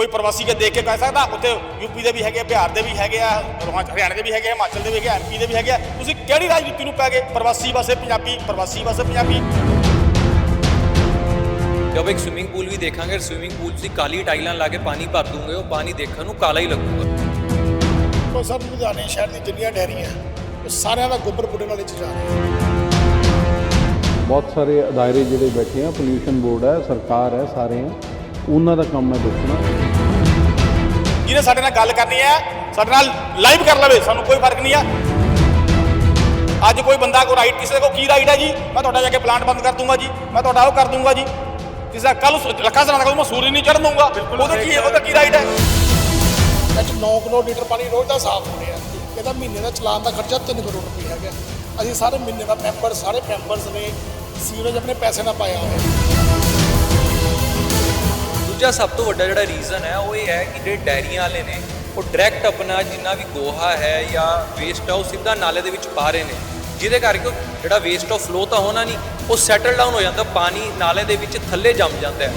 ਕੋਈ ਪ੍ਰਵਾਸੀ ਕੇ ਦੇਖ ਕੇ ਕਹਿ ਸਕਦਾ ਉੱਥੇ ਯੂਪੀ ਦੇ ਵੀ ਹੈਗੇ ਬਿਹਾਰ ਦੇ ਵੀ ਹੈਗੇ ਆ ਹਰਿਆਣਾ ਦੇ ਵੀ ਹੈਗੇ ਆ, ਹਿਮਾਚਲ ਦੇ ਵੀ ਹੈਗੇ ਐਮਪੀ ਦੇ ਵੀ ਹੈਗੇ ਆ। ਤੁਸੀਂ ਕਿਹੜੀ ਰਾਜਨੀਤੀ ਨੂੰ ਪੈ ਗਏ? ਪ੍ਰਵਾਸੀ ਵਾਸਤੇ ਪੰਜਾਬੀ ਪ੍ਰਵਾਸੀ ਵਾਸਤੇ ਪੰਜਾਬੀ। ਜਦ ਇੱਕ ਸਵਿਮਿੰਗ ਪੂਲ ਵੀ ਦੇਖਾਂਗੇ ਸਵਿਮਿੰਗ ਪੂਲ 'ਚ ਕਾਲੀ ਟਾਈਲਾਂ ਲਾ ਕੇ ਪਾਣੀ ਭਰ ਦੂੰਗੇ ਉਹ ਪਾਣੀ ਦੇਖਣ ਨੂੰ ਕਾਲਾ ਹੀ ਲੱਗੂਗਾ। ਉਹ ਸਭ ਲੁਧਿਆਣੇ ਸ਼ਹਿਰ ਦੀ ਜਿੰਨੀਆਂ ਡੈਰੀਆਂ ਉਹ ਸਾਰਿਆਂ ਦਾ ਗੋਬਰ ਬੁੱਢੇ ਨਾਲੇ ਚ ਜਾ ਰਿਹਾ ਬਹੁਤ ਸਾਰੇ ਅਦਾਰੇ ਜਿਹੜੇ ਬੈਠੇ ਆ ਪੋਲਿਊਸ਼ਨ ਬੋਰਡ ਹੈ ਸਰਕਾਰ ਹੈ ਸਾਰੇ ਆ। ਉਹਨਾਂ ਦਾ ਕੰਮ ਹੈ ਦੇਖਣਾ। ਜਿਹਨੇ ਸਾਡੇ ਨਾਲ ਗੱਲ ਕਰਨੀ ਹੈ ਸਾਡੇ ਨਾਲ ਲਾਈਵ ਕਰ ਲਵੇ ਸਾਨੂੰ ਕੋਈ ਫ਼ਰਕ ਨਹੀਂ ਆ। ਅੱਜ ਕੋਈ ਬੰਦਾ ਕੋ ਰਾਈਟ ਕਿਸੇ ਕੋ ਕੀ ਰਾਈਟ ਹੈ ਜੀ? ਮੈਂ ਤੁਹਾਡਾ ਜਾ ਕੇ ਪਲਾਂਟ ਬੰਦ ਕਰ ਦੂੰਗਾ ਜੀ। ਮੈਂ ਤੁਹਾਡਾ ਉਹ ਕਰ ਦੂੰਗਾ ਜੀ। ਕਿਸੇ ਦਾ ਕੱਲ ਲੱਖਾਂ ਸਰਾਂ ਦਾ ਮੈਂ ਸੂਰਜ ਨਹੀਂ ਚੜਨ ਦੂੰਗਾ ਉਹਦਾ ਕੀ ਉਹਦਾ ਕੀ ਰਾਈਟ ਹੈ? ਅੱਜ 9 ਕਰੋੜ ਲੀਟਰ ਪਾਣੀ ਰੋਜ਼ ਦਾ ਸਾਫ਼ ਹੋ ਰਿਹਾ ਇਹਦਾ ਮਹੀਨੇ ਦਾ ਚਲਾਨ ਦਾ ਖਰਚਾ 3 ਕਰੋੜ ਰੁਪਏ ਹੈਗਾ। ਅਸੀਂ ਸਾਰੇ ਮਹੀਨੇ ਦਾ ਮੈਂਬਰ ਸਾਰੇ ਮੈਂਬਰਸ ਨੇ ਸੀਵਰੇਜ ਆਪਣੇ ਪੈਸੇ ਨਾਲ ਪਾਇਆ ਹੋਇਆ ਦੂਜਾ ਸਭ ਤੋਂ ਵੱਡਾ ਜਿਹੜਾ ਰੀਜ਼ਨ ਹੈ, ਉਹ ਇਹ ਹੈ ਕਿ ਜਿਹੜੇ ਡੈਰੀਆਂ ਵਾਲੇ ਨੇ, ਉਹ ਡਾਇਰੈਕਟ ਆਪਣਾ ਜਿੰਨਾ ਵੀ ਗੋਹਾ ਹੈ ਜਾਂ ਵੇਸਟ ਆ, ਉਹ ਸਿੱਧਾ ਨਾਲੇ ਦੇ ਵਿੱਚ ਪਾ ਰਹੇ ਨੇ। ਜਿਹਦੇ ਕਰਕੇ ਉਹ ਜਿਹੜਾ ਵੇਸਟ ਆਫ ਫਲੋ ਤਾਂ ਹੋਣਾ ਨਹੀਂ, ਉਹ ਸੈਟਲ ਡਾਊਨ ਹੋ ਜਾਂਦਾ, ਪਾਣੀ ਨਾਲੇ ਦੇ ਵਿੱਚ ਥੱਲੇ ਜੰਮ ਜਾਂਦਾ ਹੈ।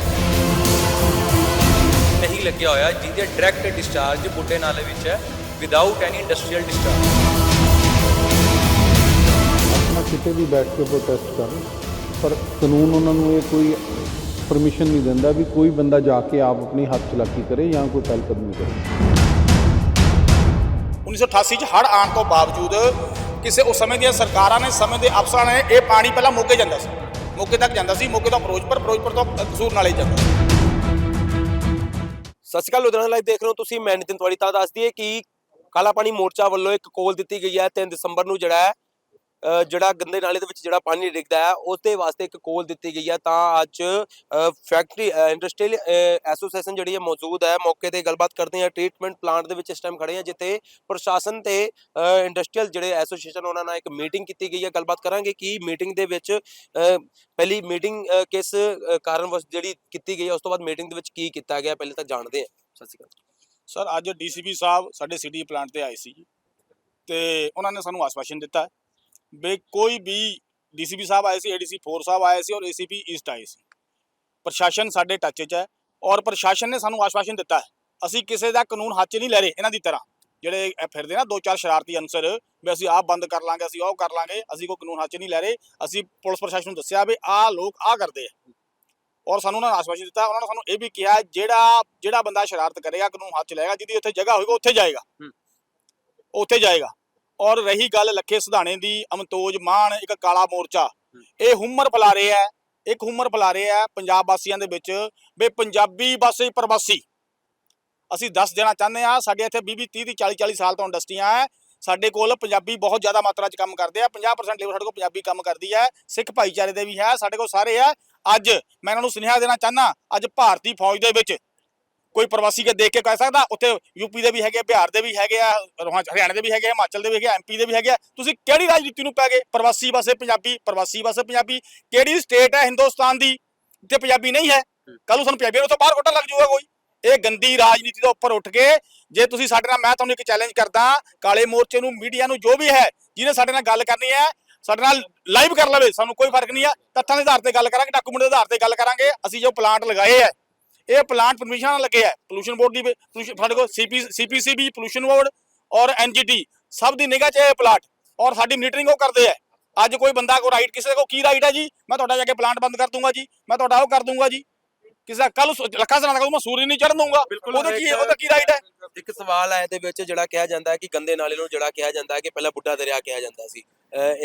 ਨਹੀਂ ਲੱਗਿਆ ਹੋਇਆ, ਜਿਹਦੇ ਡਾਇਰੈਕਟ ਡਿਸਚਾਰਜ ਬੁੱਢੇ ਨਾਲੇ ਵਿੱਚ ਹੈ ਵਿਦਆਊਟ ਐਨੀ ਇੰਡਸਟਰੀਅਲ ਡਿਸਚਾਰਜ ਆਪਣਾ ਕਿਤੇ ਵੀ ਬੈਠ ਕੇ ਪ੍ਰੋਟੈਸਟ ਕਰਨ ਪਰ ਕਾਨੂੰਨ ਉਹਨਾਂ ਨੂੰ ਇਹ ਕੋਈ ਪਰਮਿਸ਼ਨ ਨਹੀਂ ਦਿੰਦਾ ਵੀ ਕੋਈ ਬੰਦਾ ਜਾ ਕੇ ਆਪ ਆਪਣੀ ਹੱਥ ਚਲਾਕੀ ਕਰੇ ਜਾਂ ਕੋਈ ਪਹਿਲਕਦਮੀ ਕਰੇ। 1988 ਚ ਹੜ ਆਉਣ ਤੋਂ ਬਾਵਜੂਦ ਕਿਸੇ ਉਸ ਸਮੇਂ ਦੀਆਂ ਸਰਕਾਰਾਂ ਨੇ ਸਮੇਂ ਦੇ ਅਫਸਰਾਂ ਨੇ ਇਹ ਪਾਣੀ ਪਹਿਲਾਂ ਮੋਗੇ ਜਾਂਦਾ ਸੀ। ਮੋਗੇ ਤੱਕ ਜਾਂਦਾ ਸੀ ਮੋਗੇ ਤੋਂ ਫਿਰੋਜ਼ਪੁਰ ਫਿਰੋਜ਼ਪੁਰ ਤੋਂ ਕਸੂਰ ਨਾਲੇ ਜਾਂਦਾ ਸੀ। ਸਤਿ ਸ਼੍ਰੀ ਅਕਾਲ ਲੁਧਿਆਣਾ ਲਾਈਵ ਦੇਖ ਰਹੇ ਹੋ ਤੁਸੀਂ। ਮੈਂ ਨਿਤਿਨ ਤੁਹਾਡੀ ਤਾਂ ਦੱਸ ਦਈਏ ਕਿ ਕਾਲਾ ਪਾਣੀ ਮੋਰਚਾ ਵੱਲੋਂ ਇੱਕ ਕੋਲ ਦਿੱਤੀ ਗਈ ਹੈ 3 ਦਸੰਬਰ ਨੂੰ ਜਿਹੜਾ ਹੈ। ਜਿਹੜਾ ਗੰਦੇ ਨਾਲੇ ਦੇ ਵਿੱਚ ਜਿਹੜਾ ਪਾਣੀ ਡਿੱਗਦਾ ਹੈ ਉਸ ਦੇ ਵਾਸਤੇ ਇੱਕ ਕੋਲ ਦਿੱਤੀ ਗਈ ਹੈ। ਤਾਂ ਅੱਜ ਫੈਕਟਰੀ ਇੰਡਸਟਰੀਅਲ ਐਸੋਸੀਏਸ਼ਨ ਜਿਹੜੀ ਹੈ ਮੌਜੂਦ ਹੈ, ਮੌਕੇ ਤੇ ਗੱਲਬਾਤ ਕਰਦੇ ਹਾਂ। ਟ੍ਰੀਟਮੈਂਟ ਪਲਾਂਟ ਦੇ ਵਿੱਚ ਇਸ ਟਾਈਮ ਖੜੇ ਹਾਂ, ਜਿੱਥੇ ਪ੍ਰਸ਼ਾਸਨ ਤੇ ਇੰਡਸਟਰੀਅਲ ਜਿਹੜੇ ਐਸੋਸੀਏਸ਼ਨ ਉਹਨਾਂ ਨਾਲ ਇੱਕ ਮੀਟਿੰਗ ਕੀਤੀ ਗਈ ਹੈ। ਗੱਲਬਾਤ ਕਰਾਂਗੇ ਕਿ ਮੀਟਿੰਗ ਦੇ ਵਿੱਚ ਪਹਿਲੀ ਮੀਟਿੰਗ ਕਿਸ ਕਾਰਨ ਵਸ ਜਿਹੜੀ ਕੀਤੀ ਗਈ ਹੈ, ਉਸ ਤੋਂ ਬਾਅਦ ਮੀਟਿੰਗ ਦੇ ਵਿੱਚ ਕੀ ਕੀਤਾ ਗਿਆ, ਪਹਿਲੇ ਤਾਂ ਜਾਣਦੇ ਹਾਂ। ਸਤਿ ਸ਼੍ਰੀ ਅਕਾਲ ਸਰ, ਅੱਜ ਡੀਸੀਪੀ ਸਾਹਿਬ ਸਾਡੇ ਸਿਟੀ ਪਲਾਂਟ ਤੇ ਆਏ ਸੀ ਜੀ। ਤੇ ਉਹਨਾਂ ਨੇ ਸਾਨੂੰ ਆਸ਼ਵਾਸਨ ਦਿੱਤਾ ਵੀ ਕੋਈ ਵੀ ਡੀਸੀਪੀ ਸਾਹਿਬ ਆਏ ਸੀ ਏਡੀਸੀ 4 ਸਾਹਿਬ ਆਏ ਸੀ ਔਰ ਏਸੀਪੀ ਈਸਟ ਆਏ ਸੀ। ਪ੍ਰਸ਼ਾਸਨ ਸਾਡੇ ਟੱਚ 'ਚ ਹੈ ਔਰ ਪ੍ਰਸ਼ਾਸਨ ਨੇ ਸਾਨੂੰ ਆਸ਼ਵਾਸਨ ਦਿੱਤਾ ਹੈ ਅਸੀਂ ਕਿਸੇ ਦਾ ਕਾਨੂੰਨ ਹੱਥ 'ਚ ਨਹੀਂ ਲੈ ਰਹੇ ਇਹਨਾਂ ਦੀ ਤਰ੍ਹਾਂ। ਜਿਹੜੇ ਫਿਰਦੇ ਨਾ ਦੋ ਚਾਰ ਸ਼ਰਾਰਤੀ ਅਨਸਰ ਵੀ ਅਸੀਂ ਆਹ ਬੰਦ ਕਰ ਲਾਂਗੇ ਅਸੀਂ ਉਹ ਕਰ ਲਾਂਗੇ ਅਸੀਂ ਕੋਈ ਕਾਨੂੰਨ ਹੱਥ 'ਚ ਨਹੀਂ ਲੈ ਰਹੇ ਅਸੀਂ ਪੁਲਿਸ ਪ੍ਰਸ਼ਾਸਨ ਨੂੰ ਦੱਸਿਆ ਵੀ ਆਹ ਲੋਕ ਆਹ ਕਰਦੇ ਆ। ਔਰ ਸਾਨੂੰ ਉਹਨਾਂ ਨੇ ਆਸ਼ਵਾਸਨ ਦਿੱਤਾ ਉਹਨਾਂ ਨੇ ਸਾਨੂੰ ਇਹ ਵੀ ਕਿਹਾ ਜਿਹੜਾ ਜਿਹੜਾ ਬੰਦਾ ਸ਼ਰਾਰਤ ਕਰੇਗਾ ਕਾਨੂੰਨ ਹੱਥ 'ਚ ਲਏਗਾ ਜਿਹਦੀ ਉੱਥੇ ਜਗ੍ਹਾ ਹੋਏਗਾ ਉੱਥੇ ਜਾਏਗਾ। ਉੱਥੇ ਜਾਏਗਾ। ਔਰ ਰਹੀ ਗੱਲ ਲੱਖੇ ਸਿਧਾਣੇ ਦੀ, ਅਮਤੋਜ ਮਾਨ, ਇੱਕ ਕਾਲਾ ਮੋਰਚਾ। ਇਹ ਹੁਮਰ ਫੈਲਾ ਰਿਹਾ ਹੈ ਇੱਕ ਹੁਮਰ ਫੈਲਾ ਰਿਹਾ ਹੈ ਪੰਜਾਬ ਵਾਸੀਆਂ ਦੇ ਵਿੱਚ ਵੀ ਪੰਜਾਬੀ ਬਸ ਪ੍ਰਵਾਸੀ। ਅਸੀਂ ਦੱਸ ਦੇਣਾ ਚਾਹੁੰਦੇ ਆ ਸਾਡੇ ਇੱਥੇ 20 20 30 40 40 ਸਾਲ ਤੋਂ ਇੰਡਸਟਰੀਆਂ ਹੈ ਸਾਡੇ ਕੋਲ ਪੰਜਾਬੀ ਬਹੁਤ ਜ਼ਿਆਦਾ ਮਾਤਰਾ 'ਚ ਕੰਮ ਕਰਦੇ ਆ 50% ਲੇਬਰ ਸਾਡੇ ਕੋਲ ਪੰਜਾਬੀ ਕੰਮ ਕਰਦੀ ਹੈ ਸਿੱਖ ਭਾਈਚਾਰੇ ਦੇ ਵੀ ਹੈ, ਸਾਡੇ ਕੋਲ ਸਾਰੇ ਆ। ਅੱਜ ਮੈਂ ਇਹਨਾਂ ਨੂੰ ਸੁਨੇਹਾ ਦੇਣਾ ਚਾਹੁੰਦਾ, ਅੱਜ ਭਾਰਤੀ ਫੌਜ ਦੇ ਵਿੱਚ ਕੋਈ ਪ੍ਰਵਾਸੀ ਕੇ ਦੇਖ ਕੇ ਕਹਿ ਸਕਦਾ ਉੱਥੇ ਯੂਪੀ ਦੇ ਵੀ ਹੈਗੇ ਬਿਹਾਰ ਦੇ ਵੀ ਹੈਗੇ ਆ ਰੋਹਾਂ- ਹਰਿਆਣਾ ਦੇ ਵੀ ਹੈਗੇ ਆ, ਹਿਮਾਚਲ ਦੇ ਵੀ ਹੈਗੇ ਐਮਪੀ ਦੇ ਵੀ ਹੈਗੇ ਆ। ਤੁਸੀਂ ਕਿਹੜੀ ਰਾਜਨੀਤੀ ਨੂੰ ਪੈ ਗਏ? ਪ੍ਰਵਾਸੀ ਵਾਸਤੇ ਪੰਜਾਬੀ ਪ੍ਰਵਾਸੀ ਵਾਸਤੇ ਪੰਜਾਬੀ ਕਿਹੜੀ ਸਟੇਟ ਹੈ ਹਿੰਦੁਸਤਾਨ ਦੀ ਤੇ ਪੰਜਾਬੀ ਨਹੀਂ ਹੈ? ਕੱਲ ਨੂੰ ਸਾਨੂੰ ਪੰਜਾਬੀ ਨੂੰ ਤੋਂ ਬਾਹਰ ਕੱਢਣ ਲੱਗ ਜਾਊਗਾ ਕੋਈ। ਇਹ ਗੰਦੀ ਰਾਜਨੀਤੀ ਤੋਂ ਉੱਪਰ ਉੱਠ ਕੇ ਜੇ ਤੁਸੀਂ ਸਾਡੇ ਨਾਲ ਮੈਂ ਤੁਹਾਨੂੰ ਇੱਕ ਚੈਲੰਜ ਕਰਦਾ ਕਾਲੇ ਮੋਰਚੇ ਨੂੰ ਮੀਡੀਆ ਨੂੰ ਜੋ ਵੀ ਹੈ ਜਿਹਨੇ ਸਾਡੇ ਨਾਲ ਗੱਲ ਕਰਨੀ ਹੈ ਸਾਡੇ ਨਾਲ ਲਾਈਵ ਕਰ ਲਵੇ ਸਾਨੂੰ ਕੋਈ ਫ਼ਰਕ ਨਹੀਂ ਆ। ਤੱਥਾਂ ਦੇ ਆਧਾਰ ਤੇ ਗੱਲ ਕਰਾਂਗੇ ਡਾਕੂਮੈਂਟ ਦੇ ਆਧਾਰ ਤੇ ਗੱਲ ਕਰਾਂਗੇ ਅਸੀਂ ਜੋ ਪਲਾਂਟ ਲਗਾਏ ਹੈ ਇਹ ਪਲਾਂਟ ਪਰਮਿਸ਼ਨ ਨਾਲ ਲੱਗੇ ਹੈ ਪੋਲੂਸ਼ਨ ਬੋਰਡ ਦੀ ਸਾਡੇ ਕੋਲ ਸੀਪੀ ਸੀਪੀਸੀ ਵੀ ਪੋਲੂਸ਼ਨ ਬੋਰਡ ਔਰ ਐਨਜੀਟੀ ਸਭ ਦੀ ਨਿਗਾਹ 'ਚ ਇਹ ਪਲਾਂਟ ਔਰ ਸਾਡੀ ਮੀਟਰਿੰਗ ਉਹ ਕਰਦੇ ਹੈ ਅੱਜ ਕੋਈ ਬੰਦਾ ਕੋ ਰਾਈਟ ਕਿਸੇ ਕੋ ਕੀ ਰਾਈਟ ਹੈ ਜੀ? ਮੈਂ ਤੁਹਾਡਾ ਜਾ ਕੇ ਪਲਾਂਟ ਬੰਦ ਕਰ ਦੂੰਗਾ ਜੀ। ਮੈਂ ਤੁਹਾਡਾ ਉਹ ਕਰ ਦੂੰਗਾ ਜੀ। ਕਿਸੇ ਕੱਲ ਲੱਖਾਂ ਸਰਾਂ ਦਾ ਮੈਂ ਸੂਰਜ ਨਹੀਂ ਚੜਨ ਦੂੰਗਾ ਉਹਦਾ ਕੀ ਉਹਦਾ ਕੀ ਰਾਈਟ ਹੈ ਇੱਕ ਸਵਾਲ ਹੈ ਇਹਦੇ ਵਿੱਚ ਜਿਹੜਾ ਕਿਹਾ ਜਾਂਦਾ ਹੈ ਕਿ ਗੰਦੇ ਨਾਲੇ ਨੂੰ ਜਿਹੜਾ ਕਿਹਾ ਜਾਂਦਾ ਹੈ ਕਿ ਪਹਿਲਾਂ ਬੁੱਢਾ ਦਰਿਆ ਕਿਹਾ ਜਾਂਦਾ ਸੀ।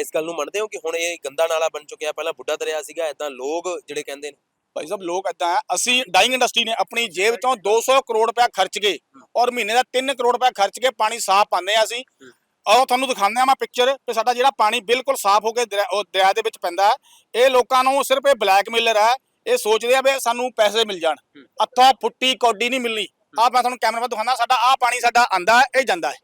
ਇਸ ਗੱਲ ਨੂੰ ਮੰਨਦੇ ਹੋ ਕਿ ਹੁਣ ਇਹ ਗੰਦਾ ਨਾਲਾ ਬਣ ਚੁੱਕਿਆ ਪਹਿਲਾਂ ਬੁੱਢਾ ਦਰਿਆ ਸੀਗਾ ਇਦਾਂ ਲੋਕ ਜਿਹੜੇ ਕਹਿੰਦੇ ਨੇ। ਭਾਈ ਸਾਹਿਬ ਲੋਕ ਏਦਾਂ ਹੈ ਅਸੀਂ ਡਾਈਂਗ ਇੰਡਸਟਰੀ ਨੇ ਆਪਣੀ ਜੇਬ ਚੋਂ 200 ਕਰੋੜ ਰੁਪਇਆ ਖਰਚ ਕੇ ਔਰ ਮਹੀਨੇ ਦਾ 3 ਕਰੋੜ ਰੁਪਇਆ ਖਰਚ ਕੇ ਪਾਣੀ ਸਾਫ਼ ਪਾਉਂਦੇ ਆ ਅਸੀਂ। ਆਓ ਤੁਹਾਨੂੰ ਦਿਖਾਉਂਦੇ ਆ ਮੈਂ ਪਿਕਚਰ ਤੇ ਸਾਡਾ ਜਿਹੜਾ ਪਾਣੀ ਬਿਲਕੁਲ ਸਾਫ਼ ਹੋ ਕੇ ਉਹ ਦਰਿਆ ਦੇ ਵਿੱਚ ਪੈਂਦਾ। ਇਹ ਲੋਕਾਂ ਨੂੰ ਸਿਰਫ ਇਹ ਬਲੈਕਮੇਲਰ ਹੈ ਇਹ ਸੋਚਦੇ ਆ ਵੀ ਸਾਨੂੰ ਪੈਸੇ ਮਿਲ ਜਾਣ। ਅੱਥੋਂ ਫੁੱਟੀ ਕੌਡੀ ਨਹੀਂ ਮਿਲਣੀ। ਆਹ ਮੈਂ ਤੁਹਾਨੂੰ ਕੈਮਰਾ 'ਤੇ ਦਿਖਾਉਂਦਾ ਸਾਡਾ ਆਹ ਪਾਣੀ ਸਾਡਾ ਆਂਦਾ ਇਹ ਜਾਂਦਾ ਹੈ।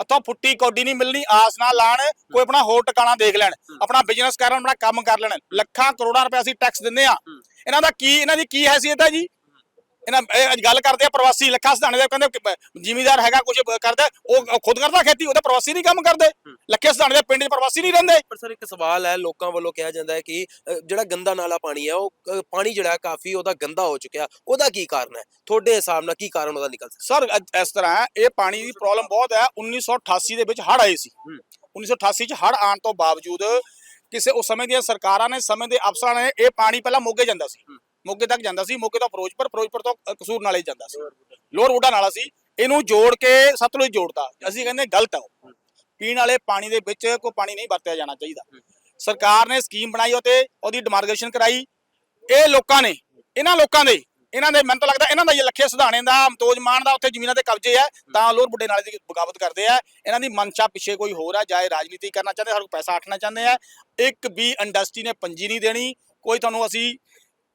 ਅੱਥੋਂ ਫੁੱਟੀ ਕੌਡੀ ਨਹੀਂ ਮਿਲਣੀ ਆਸ ਨਾ ਲਾਣ ਕੋਈ ਆਪਣਾ ਹੋਰ ਟਿਕਾਣਾ ਦੇਖ ਲੈਣ। ਆਪਣਾ ਬਿਜ਼ਨਸ ਕਰਨ ਆਪਣਾ ਕੰਮ ਕਰ ਲੈਣ। ਲੱਖਾਂ ਕਰੋੜਾਂ ਰੁਪਏ ਅਸੀਂ ਟੈਕਸ ਦਿੰਦੇ ਆ ਇਹਨਾਂ ਦਾ ਕੀ ਇਹਨਾਂ ਦੀ ਕੀ ਹੈਸੀਅਤ ਹੈ ਜੀ? ਇਹਨਾਂ ਇਹ ਅੱਜ ਗੱਲ ਕਰਦੇ ਆ ਪ੍ਰਵਾਸੀ ਲੱਖਾਂ ਸਿਧਾਣੇ ਦੇ ਕਹਿੰਦੇ ਜ਼ਿਮੀਦਾਰ ਹੈਗਾ ਕੁਝ ਕਰਦਾ ਉਹ ਖੁਦ ਕਰਦਾ ਖੇਤੀ ਉਹਦੇ ਪ੍ਰਵਾਸੀ ਨਹੀਂ ਕੰਮ ਕਰਦੇ। ਲੱਖੇ ਸਿਧਾਣੇ ਦੇ ਪਿੰਡ 'ਚ ਪ੍ਰਵਾਸੀ ਨਹੀਂ ਰਹਿੰਦੇ। ਪਰ ਸਰ ਇੱਕ ਸਵਾਲ ਹੈ ਲੋਕਾਂ ਵੱਲੋਂ ਕਿਹਾ ਜਾਂਦਾ ਹੈ ਕਿ ਜਿਹੜਾ ਗੰਦਾ ਨਾਲਾ ਪਾਣੀ ਹੈ ਉਹ ਪਾਣੀ ਜਿਹੜਾ ਕਾਫੀ ਉਹਦਾ ਗੰਦਾ ਹੋ ਚੁੱਕਿਆ। ਉਹਦਾ ਕੀ ਕਾਰਨ ਹੈ? ਤੁਹਾਡੇ ਹਿਸਾਬ ਨਾਲ ਕੀ ਕਾਰਨ ਉਹਦਾ ਨਿਕਲ ਸਕਦਾ? ਸਰ ਇਸ ਤਰ੍ਹਾਂ ਇਹ ਪਾਣੀ ਦੀ ਪ੍ਰੋਬਲਮ ਬਹੁਤ ਹੈ 1988 ਦੇ ਵਿੱਚ ਹੜ੍ਹ ਆਏ ਸੀ। ਹੂੰ। 1988 ਚ ਹੜ੍ਹ ਆਉਣ ਤੋਂ ਬਾਵਜੂਦ ਕਿਸੇ ਉਸ ਸਮੇਂ ਦੀਆਂ ਸਰਕਾਰਾਂ ਨੇ ਸਮੇਂ ਦੇ ਅਫਸਰਾਂ ਨੇ ਇਹ ਪਾਣੀ ਪਹਿਲਾਂ ਮੋਗੇ ਜਾਂਦਾ ਸੀ। ਮੋਗੇ ਤੱਕ ਜਾਂਦਾ ਸੀ, ਮੋਗੇ ਤੋਂ ਫਿਰੋਜ਼ਪੁਰ ਫਿਰੋਜ਼ਪੁਰ ਤੋਂ ਕਸੂਰ ਨਾਲੇ ਜਾਂਦਾ ਸੀ। ਲੋਅਰ ਵੁੱਡਾ ਨਾਲਾ ਸੀ ਇਹਨੂੰ ਜੋੜ ਕੇ ਸਤਲੁਜ ਜੋੜਤਾ। ਅਸੀਂ ਕਹਿੰਦੇ ਗਲਤ ਹੈ ਉਹ। ਪੀਣ ਵਾਲੇ ਪਾਣੀ ਦੇ ਵਿੱਚ ਕੋਈ ਪਾਣੀ ਨਹੀਂ ਵਰਤਿਆ ਜਾਣਾ ਚਾਹੀਦਾ। ਸਰਕਾਰ ਨੇ ਸਕੀਮ ਬਣਾਈ ਉਹ ਤੇ ਉਹਦੀ ਡਿਮਾਰਗੇਸ਼ਨ ਕਰਾਈ। ਇਹ ਲੋਕਾਂ ਨੇ, ਇਹਨਾਂ ਲੋਕਾਂ ਦੇ, ਇਹਨਾਂ ਦੇ ਮੈਨੂੰ ਤਾਂ ਲੱਗਦਾ ਇਹਨਾਂ ਦਾ ਲੱਖੇ ਸੁਧਾਣੇ ਦਾ, ਅਮਤੋਜ ਮਾਨ ਦਾ ਉੱਥੇ ਜ਼ਮੀਨਾਂ ਤੇ ਕਬਜ਼ੇ ਹੈ ਤਾਂ ਲੋਰ ਬੁੱਢੇ ਨਾਲੇ ਦੀ ਬਗਾਵਤ ਕਰਦੇ ਆ। ਇਹਨਾਂ ਦੀ ਮਨਸ਼ਾ ਪਿੱਛੇ ਕੋਈ ਹੋਰ ਆ ਜਾਏ ਰਾਜਨੀਤੀ ਕਰਨਾ ਚਾਹੁੰਦੇ ਸਾਡੇ ਕੋਲ ਪੈਸਾ ਆਟਣਾ ਚਾਹੁੰਦੇ ਆ। ਇੱਕ ਵੀ ਇੰਡਸਟਰੀ ਨੇ ਪੰਜੀ ਨਹੀਂ ਦੇਣੀ, ਕੋਈ ਤੁਹਾਨੂੰ ਅਸੀਂ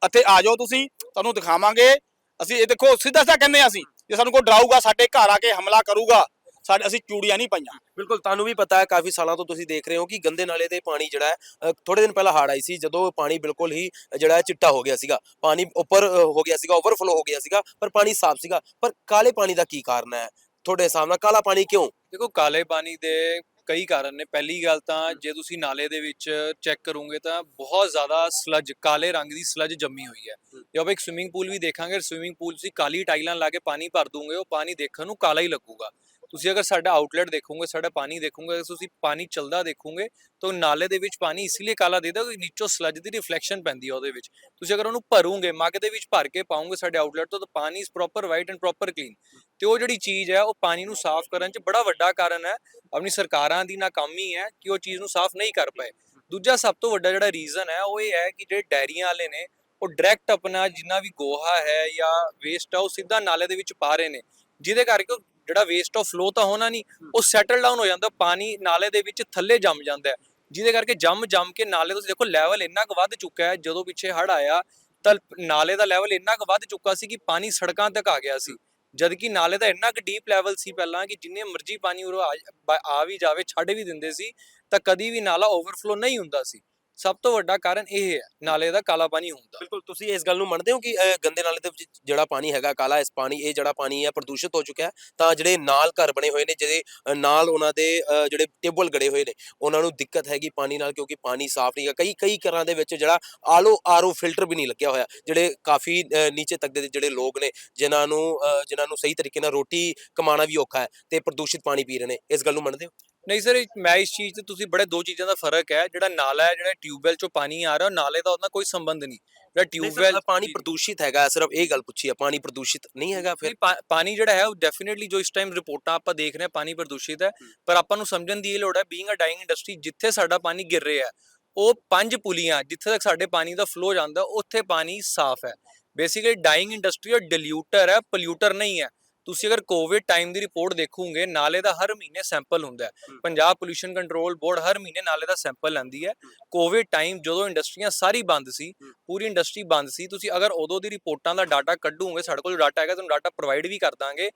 ਇੱਥੇ ਆ ਜਾਓ ਤੁਸੀਂ ਤੁਹਾਨੂੰ ਦਿਖਾਵਾਂਗੇ। ਅਸੀਂ ਇਹ ਦੇਖੋ ਸਿੱਧਾ ਸਿੱਧਾ ਕਹਿੰਦੇ ਆ ਅਸੀਂ ਜੇ ਸਾਨੂੰ ਕੋਈ ਡਰਾਊਗਾ ਸਾਡੇ ਘਰ ਆ ਕੇ ਹਮਲਾ ਕਰੂਗਾ ਸਾਡੇ ਅਸੀਂ ਚੂੜੀਆਂ ਨਹੀਂ ਪਾਈਆਂ। ਬਿਲਕੁਲ ਤੁਹਾਨੂੰ ਵੀ ਪਤਾ ਹੈ ਕਾਫੀ ਸਾਲਾਂ ਤੋਂ ਤੁਸੀਂ ਦੇਖ ਰਹੇ ਹੋ ਕਿ ਗੰਦੇ ਨਾਲੇ ਦੇ ਪਾਣੀ ਜਿਹੜਾ ਹੈ ਥੋੜੇ ਦਿਨ ਪਹਿਲਾਂ ਹੜ੍ਹ ਆਈ ਸੀ ਜਦੋਂ ਪਾਣੀ ਬਿਲਕੁਲ ਹੀ ਜਿਹੜਾ ਚਿੱਟਾ ਹੋ ਗਿਆ ਸੀਗਾ। ਪਾਣੀ ਉੱਪਰ ਹੋ ਗਿਆ ਸੀਗਾ ਓਵਰਫਲੋ ਹੋ ਗਿਆ ਸੀਗਾ ਪਰ ਪਾਣੀ ਸਾਫ਼ ਸੀਗਾ। ਪਰ ਕਾਲੇ ਪਾਣੀ ਦਾ ਕੀ ਕਾਰਨ ਹੈ? ਤੁਹਾਡੇ ਹਿਸਾਬ ਨਾਲ ਕਾਲਾ ਪਾਣੀ ਕਿਉਂ? ਦੇਖੋ ਕਾਲੇ ਪਾਣੀ ਦੇ ਕਈ ਕਾਰਨ ਨੇ। ਪਹਿਲੀ ਗੱਲ ਤਾਂ ਜੇ ਤੁਸੀਂ ਨਾਲੇ ਦੇ ਵਿੱਚ ਚੈੱਕ ਕਰੋਗੇ ਤਾਂ ਬਹੁਤ ਜ਼ਿਆਦਾ ਸਲੱਜ ਕਾਲੇ ਰੰਗ ਦੀ ਸਲੱਜ ਜੰਮੀ ਹੋਈ ਹੈ। ਜੇ ਆਪਾਂ ਇੱਕ ਸਵਿਮਿੰਗ ਪੂਲ ਵੀ ਦੇਖਾਂਗੇ ਸਵਿਮਿੰਗ ਪੂਲ 'ਚ ਕਾਲੀ ਟਾਈਲਾਂ ਲਾ ਕੇ ਪਾਣੀ ਭਰ ਦੂੰਗੇ ਉਹ ਪਾਣੀ ਦੇਖਣ ਨੂੰ ਕਾਲਾ ਹੀ ਲੱਗੂਗਾ। ਤੁਸੀਂ ਅਗਰ ਸਾਡਾ ਆਊਟਲੈਟ ਦੇਖੋਗੇ, ਸਾਡਾ ਪਾਣੀ ਦੇਖੋਗੇ, ਅਗਰ ਤੁਸੀਂ ਪਾਣੀ ਚਲਦਾ ਦੇਖੋਗੇ, ਤਾਂ ਨਾਲੇ ਦੇ ਵਿੱਚ ਪਾਣੀ ਇਸ ਲਈ ਕਾਲਾ ਦਿਖਦਾ ਕਿ ਨੀਚੋਂ ਸਲੱਜ ਦੀ ਰਿਫਲੈਕਸ਼ਨ ਪੈਂਦੀ ਹੈ ਉਹਦੇ ਵਿੱਚ। ਤੁਸੀਂ ਅਗਰ ਉਹਨੂੰ ਭਰੋਗੇ, ਮੱਗ ਦੇ ਵਿੱਚ ਭਰ ਕੇ ਪਾਉਂਗੇ ਸਾਡੇ ਆਊਟਲੈਟ ਤੋਂ, ਤਾਂ ਪਾਣੀ ਇਸ proper white and proper clean ਤੇ ਉਹ ਜਿਹੜੀ ਚੀਜ਼ ਹੈ, ਉਹ ਪਾਣੀ ਨੂੰ ਸਾਫ਼ ਕਰਨ 'ਚ ਬੜਾ ਵੱਡਾ ਕਾਰਨ ਹੈ। ਆਪਣੀ ਸਰਕਾਰਾਂ ਦੀ ਨਾਕਾਮੀ ਹੈ ਕਿ ਉਹ ਚੀਜ਼ ਨੂੰ ਸਾਫ਼ ਨਹੀਂ ਕਰ ਪਾਏ। ਦੂਜਾ ਸਭ ਤੋਂ ਵੱਡਾ ਜਿਹੜਾ ਰੀਜ਼ਨ ਹੈ, ਉਹ ਇਹ ਹੈ ਕਿ ਜਿਹੜੇ ਡੈਰੀਆਂ ਵਾਲੇ ਨੇ, ਉਹ ਡਾਇਰੈਕਟ ਆਪਣਾ ਜਿੰਨਾ ਵੀ ਗੋਹਾ ਹੈ ਜਾਂ ਵੇਸਟ ਆ, ਉਹ ਸਿੱਧਾ ਨਾਲੇ ਦੇ ਵਿੱਚ ਪਾ ਰਹੇ ਨੇ। ਜਿਹਦੇ ਕਰਕੇ ਉਹ ਜਿਹੜਾ ਵੇਸਟ ਆਫ ਫਲੋ ਤਾਂ ਹੋਣਾ ਨਹੀਂ, ਉਹ ਸੈਟਲ ਡਾਊਨ ਹੋ ਜਾਂਦਾ, ਪਾਣੀ ਨਾਲੇ ਦੇ ਵਿੱਚ ਥੱਲੇ ਜੰਮ ਜਾਂਦਾ ਹੈ। ਜਿਹਦੇ ਕਰਕੇ ਜੰਮ ਜੰਮ ਕੇ ਨਾਲੇ ਤੁਸੀਂ ਦੇਖੋ ਲੈਵਲ ਇੰਨਾ ਕੁ ਵੱਧ ਚੁੱਕਾ ਹੈ, ਜਦੋਂ ਪਿੱਛੇ ਹੜ ਆਇਆ, ਤਾਂ ਨਾਲੇ ਦਾ ਲੈਵਲ ਇੰਨਾ ਕੁ ਵੱਧ ਚੁੱਕਾ ਸੀ ਕਿ ਪਾਣੀ ਸੜਕਾਂ ਤੱਕ ਆ ਗਿਆ ਸੀ। ਜਦਕਿ ਨਾਲੇ ਦਾ ਇੰਨਾ ਕੁ ਡੀਪ ਲੈਵਲ ਸੀ ਪਹਿਲਾਂ ਕਿ ਜਿੰਨੇ ਮਰਜ਼ੀ ਪਾਣੀ ਉਰੋਂ ਆ ਵੀ ਜਾਵੇ, ਛੱਡ ਵੀ ਦਿੰਦੇ ਸੀ, ਤਾਂ ਕਦੀ ਵੀ ਨਾਲਾ ਓਵਰਫਲੋ ਨਹੀਂ ਹੁੰਦਾ ਸੀ। ਸਭ ਤੋਂ ਵੱਡਾ ਕਾਰਨ ਇਹ ਹੈ ਨਾਲੇ ਦਾ ਕਾਲਾ ਪਾਣੀ ਹੋਣ ਦਾ ਬਿਲਕੁਲ ਤੁਸੀਂ ਇਸ ਗੱਲ ਨੂੰ ਮੰਨਦੇ ਹੋ ਕਿ ਅ, ਗੰਦੇ ਨਾਲੇ ਦੇ ਵਿੱਚ ਜਿਹੜਾ ਪਾਣੀ ਹੈਗਾ ਕਾਲਾ ਇਸ ਪਾਣੀ ਇਹ ਜਿਹੜਾ ਪਾਣੀ ਹੈ ਪ੍ਰਦੂਸ਼ਿਤ ਹੋ ਚੁੱਕਿਆ ਹੈ ਤਾਂ ਜਿਹੜੇ ਨਾਲ ਘਰ ਬਣੇ ਹੋਏ ਨੇ ਜਿਹਦੇ ਅ, ਨਾਲ ਉਹਨਾਂ ਦੇ ਅ, ਜਿਹੜੇ ਟੇਬਲ ਗੜੇ ਹੋਏ ਨੇ ਉਹਨਾਂ ਨੂੰ ਦਿੱਕਤ ਹੈਗੀ ਪਾਣੀ ਨਾਲ ਕਿਉਂਕਿ ਪਾਣੀ ਸਾਫ਼ ਨਹੀਂ ਹੈ ਕਈ ਕਈ ਘਰਾਂ ਦੇ ਵਿੱਚ ਜਿਹੜਾ ਆਲੋ ਆਰਓ ਫਿਲਟਰ ਵੀ ਨਹੀਂ ਲੱਗਿਆ ਹੋਇਆ ਜਿਹੜੇ ਕਾਫੀ ਅ, ਨੀਚੇ ਤੱਕ ਦੇ ਜਿਹੜੇ ਲੋਕ ਨੇ ਜਿਨ੍ਹਾਂ ਨੂੰ ਅ, ਜਿਨ੍ਹਾਂ ਨੂੰ ਸਹੀ ਤਰੀਕੇ ਨਾਲ ਰੋਟੀ ਕਮਾਉਣਾ ਵੀ ਔਖਾ ਹੈ ਤੇ ਪ੍ਰਦੂਸ਼ਿਤ ਪਾਣੀ ਪੀ ਰਹੇ ਨੇ ਇਸ ਗੱਲ ਨੂੰ ਮੰਨਦੇ ਹੋ? ਨਹੀਂ ਸਰ ਮੈਂ ਇਸ ਚੀਜ਼ ਤੇ ਤੁਸੀਂ ਬੜੇ ਦੋ ਚੀਜ਼ਾਂ ਦਾ ਫ਼ਰਕ ਹੈ ਜਿਹੜਾ ਨਾਲਾ ਹੈ ਜਿਹੜਾ ਟਿਊਬਵੈਲ ਚੋਂ ਪਾਣੀ ਆ ਰਿਹਾ ਨਾਲੇ ਦਾ ਉਹਦਾ ਕੋਈ ਸੰਬੰਧ ਨਹੀਂ। ਜਿਹੜਾ ਟਿਊਬਵੈਲ ਪਾਣੀ ਪ੍ਰਦੂਸ਼ਿਤ ਹੈਗਾ ਸਿਰਫ ਇਹ ਗੱਲ ਪੁੱਛੀ ਹੈ ਪਾਣੀ ਪ੍ਰਦੂਸ਼ਿਤ ਨਹੀਂ ਹੈਗਾ ਫਿਰ? ਪਾਣੀ ਜਿਹੜਾ ਹੈ ਉਹ ਡੈਫੀਨਿਟਲੀ ਜੋ ਇਸ ਟਾਈਮ ਰਿਪੋਰਟਾਂ ਆਪਾਂ ਦੇਖ ਰਹੇ ਹਾਂ ਪਾਣੀ ਪ੍ਰਦੂਸ਼ਿਤ ਹੈ ਪਰ ਆਪਾਂ ਨੂੰ ਸਮਝਣ ਦੀ ਇਹ ਲੋੜ ਹੈ ਬੀਇੰਗ ਅ ਡਾਈਂਗ ਇੰਡਸਟਰੀ ਜਿੱਥੇ ਸਾਡਾ ਪਾਣੀ ਗਿਰ ਰਿਹਾ ਉਹ ਪੰਜ ਪੁਲੀਆਂ ਜਿੱਥੇ ਤੱਕ ਸਾਡੇ ਪਾਣੀ ਦਾ ਫਲੋ ਜਾਂਦਾ ਉੱਥੇ ਪਾਣੀ ਸਾਫ਼ ਹੈ। ਬੇਸਿਕਲੀ ਡਾਈਂਗ ਇੰਡਸਟਰੀ ਉਹ ਡਿਲੂਟਰ ਹੈ ਪੋਲਿਊਟਰ ਨਹੀਂ ਹੈ। ਤੁਸੀਂ ਅਗਰ ਕੋਵਿਡ ਟਾਈਮ ਦੀ ਰਿਪੋਰਟ ਦੇਖੋਗੇ ਨਾਲੇ ਦਾ ਹਰ ਮਹੀਨੇ ਸੈਂਪਲ ਹੁੰਦਾ ਪੰਜਾਬ ਪੋਲੂਸ਼ਨ ਕੰਟਰੋਲ ਬੋਰਡ ਹਰ ਮਹੀਨੇ ਨਾਲੇ ਦਾ ਸੈਂਪਲ ਲੈਂਦੀ ਹੈ। ਕੋਵਿਡ ਟਾਈਮ ਜਦੋਂ ਇੰਡਸਟਰੀਆਂ ਸਾਰੀ ਬੰਦ ਸੀ ਪੂਰੀ ਇੰਡਸਟਰੀ ਬੰਦ ਸੀ ਤੁਸੀਂ ਅਗਰ ਉਦੋਂ ਦੀ ਰਿਪੋਰਟਾਂ ਦਾ ਡਾਟਾ ਕੱਢੋਗੇ ਸਾਡੇ ਕੋਲ ਡਾਟਾ ਹੈਗਾ ਤੁਹਾਨੂੰ ਡਾਟਾ ਪ੍ਰੋਵਾਈਡ ਵੀ ਕਰ ਦਾਂਗੇ।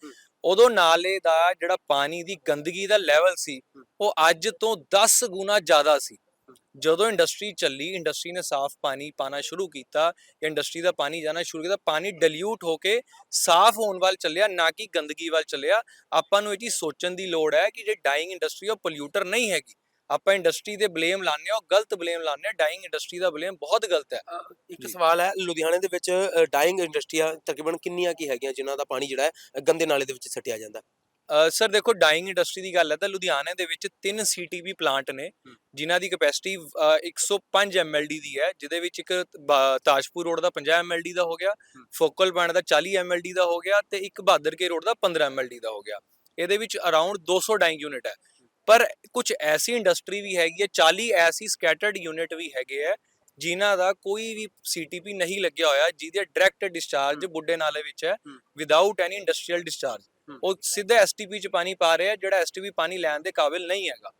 ਉਦੋਂ ਨਾਲੇ ਦਾ ਜਿਹੜਾ ਪਾਣੀ ਦੀ ਗੰਦਗੀ ਦਾ ਲੈਵਲ ਸੀ ਉਹ ਅੱਜ ਤੋਂ 10 ਗੁਣਾ ਜ਼ਿਆਦਾ ਸੀ। ਜਦੋਂ ਇੰਡਸਟਰੀ ਚੱਲੀ ਇੰਡਸਟਰੀ ਨੇ ਸਾਫ਼ ਪਾਣੀ ਪਾਣਾ ਸ਼ੁਰੂ ਕੀਤਾ ਇੰਡਸਟਰੀ ਦਾ ਪਾਣੀ ਜਾਣਾ ਸ਼ੁਰੂ ਕੀਤਾ ਪਾਣੀ ਡਿਲੂਟ ਹੋ ਕੇ ਸਾਫ਼ ਹੋਣ ਵੱਲ ਚੱਲਿਆ ਨਾ ਕਿ ਗੰਦਗੀ ਵੱਲ ਚੱਲਿਆ। ਆਪਾਂ ਨੂੰ ਇਹ ਚੀਜ਼ ਸੋਚਣ ਦੀ ਲੋੜ ਹੈ ਕਿ ਜੇ ਡਾਈਂਗ ਇੰਡਸਟਰੀ ਉਹ ਪੋਲਿਊਟਰ ਨਹੀਂ ਹੈਗੀ। ਆਪਾਂ ਇੰਡਸਟਰੀ ਤੇ ਬਲੇਮ ਹਾਂ ਉਹ ਗਲਤ ਬਲੇਮ ਲਾਉਂਦੇ ਹਾਂ ਡਾਈਂਗ ਇੰਡਸਟਰੀ ਦਾ ਬਲੇਮ ਬਹੁਤ ਗਲਤ ਹੈ। ਇੱਕ ਸਵਾਲ ਹੈ ਲੁਧਿਆਣੇ ਦੇ ਵਿੱਚ ਡਾਈਂਗ ਇੰਡਸਟਰੀਆਂ ਤਕਰੀਬਨ ਕਿੰਨੀਆਂ ਕੀ ਹੈਗੀਆਂ ਜਿਨ੍ਹਾਂ ਦਾ ਪਾਣੀ ਜਿਹੜਾ ਹੈ ਗੰਦੇ ਨਾਲੇ ਦੇ ਵਿੱਚ ਸੱਟਿਆ ਜਾਂਦਾ? ਸਰ ਦੇਖੋ ਡਾਈਂਗ ਇੰਡਸਟਰੀ ਦੀ ਗੱਲ ਹੈ ਤਾਂ ਲੁਧਿਆਣੇ ਦੇ ਵਿੱਚ ਤਿੰਨ ਸੀਟੀਪੀ ਪਲਾਂਟ ਨੇ ਜਿਨ੍ਹਾਂ ਦੀ ਕੈਪੈਸਿਟੀ 105 ਐਮਐਲਡੀ ਦੀ ਹੈ ਜਿਹਦੇ ਵਿੱਚ ਇੱਕ ਬਾ- ਤਾਜਪੁਰ ਰੋਡ ਦਾ 50 ਐਮਐਲਡੀ ਦਾ ਹੋ ਗਿਆ ਫੋਕਲ ਪੁਆਇੰਟ ਦਾ 40 ਐਮਐਲਡੀ ਦਾ ਹੋ ਗਿਆ ਤੇ ਇੱਕ ਬਹਾਦਰ ਕੇ ਰੋਡ ਦਾ 15 ਐਮਐਲਡੀ ਦਾ ਹੋ ਗਿਆ। ਇਹਦੇ ਵਿੱਚ ਅਰਾਊਂਡ 200 ਡਾਈਂਗ ਯੂਨਿਟ ਹੈ। ਪਰ ਕੁਝ ਐਸੀ ਇੰਡਸਟਰੀ ਵੀ ਹੈਗੀ ਹੈ 40 ਐਸੀ ਸਕੈਟਰਡ ਯੂਨਿਟ ਵੀ ਹੈਗੇ ਹੈ ਜਿਨ੍ਹਾਂ ਦਾ ਕੋਈ ਵੀ ਸੀਟੀਪੀ ਨਹੀਂ ਲੱਗਿਆ ਹੋਇਆ ਜਿਹਦੇ ਡਾਇਰੈਕਟ ਡਿਸਚਾਰਜ ਬੁੱਢੇ ਨਾਲੇ ਵਿੱਚ ਹੈ ਵਿਦਆਊਟ ਐਨੀ ਇੰਡਸਟਰੀਅਲ ਡਿਸਚਾਰਜ ਉਹ ਸਿੱਧਾ ਐਸਟੀਪੀ ਚ ਪਾਣੀ ਪਾ ਰਿਹਾ ਜਿਹੜਾ ਐਸਟੀਪੀ ਪਾਣੀ ਲੈਣ ਦੇ ਕਾਬਿਲ ਨਹੀਂ ਹੈਗਾ।